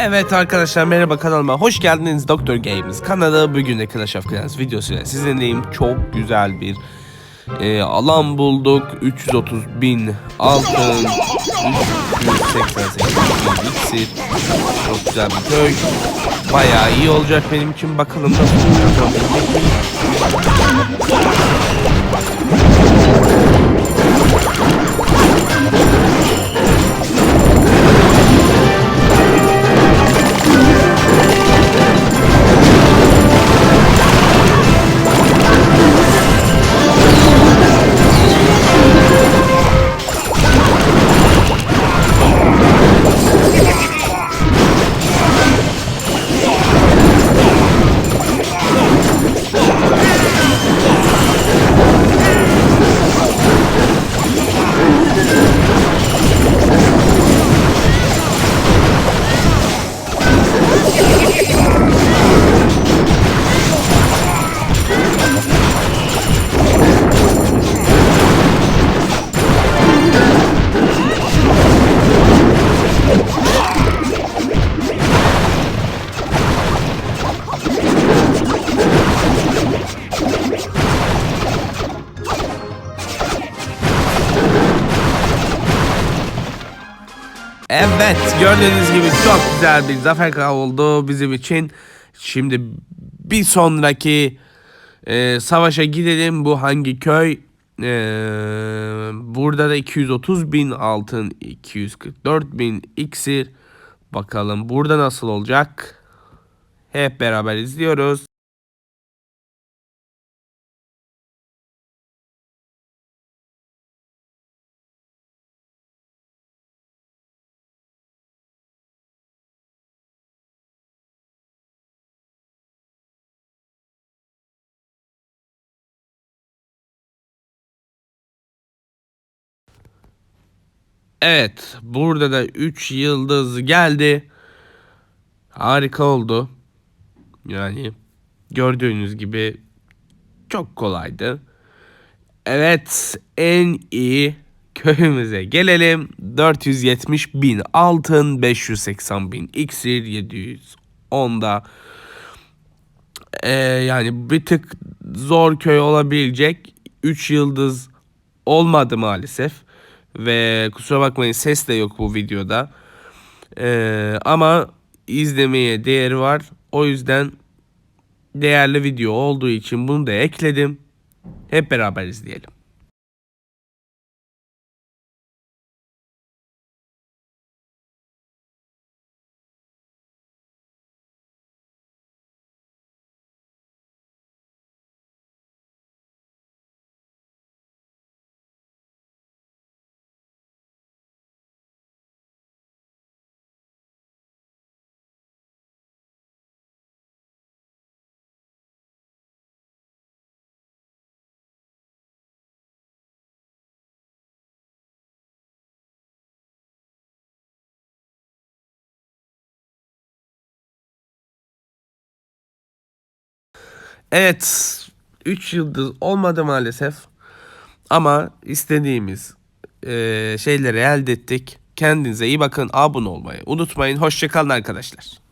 Evet arkadaşlar merhaba kanalıma. Hoş geldiniz Doktor Games kanalı. Bugün de Clash of Clans videosuyla sizinleyim çok güzel bir e, alan bulduk. 330 bin altın 388 bin iksir. Çok güzel bir köy. Bayağı iyi olacak benim için. Bakalım nasıl Evet gördüğünüz gibi çok güzel bir zafer oldu bizim için. Şimdi bir sonraki e, savaşa gidelim. Bu hangi köy? E, burada da 230 bin altın, 244 bin iksir. Bakalım burada nasıl olacak? Hep beraber izliyoruz. Evet, burada da 3 yıldız geldi. Harika oldu. Yani gördüğünüz gibi çok kolaydı. Evet, en iyi köyümüze gelelim. 470 bin altın, 580 bin iksir, 710 da ee, yani bir tık zor köy olabilecek 3 yıldız olmadı maalesef. Ve kusura bakmayın ses de yok bu videoda. Ee, ama izlemeye değeri var. O yüzden değerli video olduğu için bunu da ekledim. Hep beraber izleyelim. Evet 3 yıldız olmadı maalesef. Ama istediğimiz e, şeyleri elde ettik. Kendinize iyi bakın. Abone olmayı unutmayın. Hoşçakalın arkadaşlar.